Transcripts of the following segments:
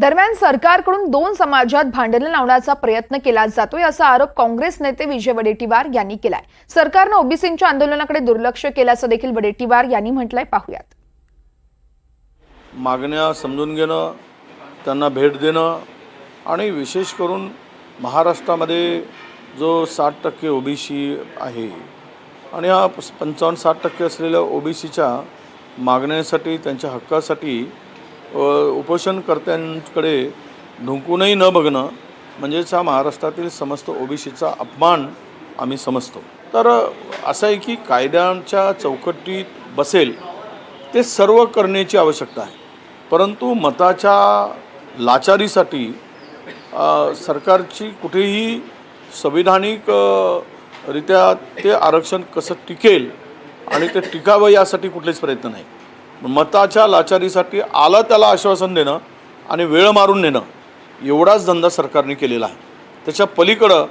दरम्यान सरकारकडून दोन समाजात भांडणं लावण्याचा प्रयत्न केला जातोय असा आरोप काँग्रेस नेते विजय वडेट्टीवार यांनी केलाय. सरकारनं ओबीसींच्या आंदोलनाकडे दुर्लक्ष केल्याचं देखील वडेट्टीवार यांनी म्हटलंय. पाहूयात. मागण्या समजून घेणं त्यांना भेट देणं आणि विशेष करून महाराष्ट्रामध्ये जो साठ टक्के ओबीसी आहे आणि हा पंचावन्न साठ टक्के असलेल्या ओबीसीच्या मागण्यासाठी त्यांच्या हक्कासाठी उपोषणकर्त्यांकडे ढुंकूनही न बघणं म्हणजेच हा महाराष्ट्रातील समस्त ओबीसीचा अपमान आम्ही समजतो. तर असं आहे की कायद्यांच्या चौकटीत बसेल ते सर्व करण्याची आवश्यकता आहे. परंतु मताच्या लाचारीसाठी सरकारची कुठेही संविधानिक रित्या ते आरक्षण कसं टिकेल आणि ते टिकावं यासाठी कुठलेच प्रयत्न नाही. मताच्या लाचारीसाठी आलं त्याला आश्वासन देणं आणि वेळ मारून नेणं एवढाच धंदा सरकारने केलेला आहे. त्याच्या पलीकडं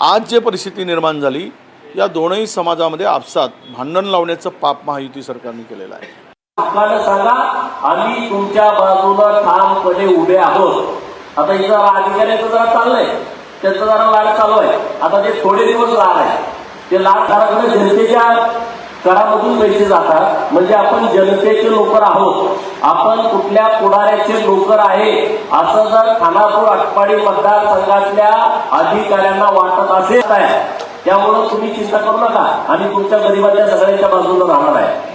आज जे परिस्थिती निर्माण झाली या दोनही समाजामध्ये आपसात भांडण लावण्याचं पाप महायुती सरकारने केलेलं आहे. हक्कानं सांगा आम्ही तुमच्या बाजूला ठामपणे उभे आहोत. आता इथं अधिकाऱ्याचं जरा चाललंय. त्याचं जरा लाड चालू आहे. आता ते थोडे दिवस लाड आहे. ते लाड घराकडे जनतेच्या करामधून पैसे जातात. म्हणजे आपण जनतेचे नोकर आहोत. आपण कुठल्या पुढाऱ्याचे नोकर आहे असं जर खानापूर आटपाडी मतदारसंघातल्या अधिकाऱ्यांना वाटत असेल त्यामुळं तुम्ही चिंता करू नका. आणि तुमच्या गरिबाच्या सगळ्यांच्या बाजूला राहणार आहे.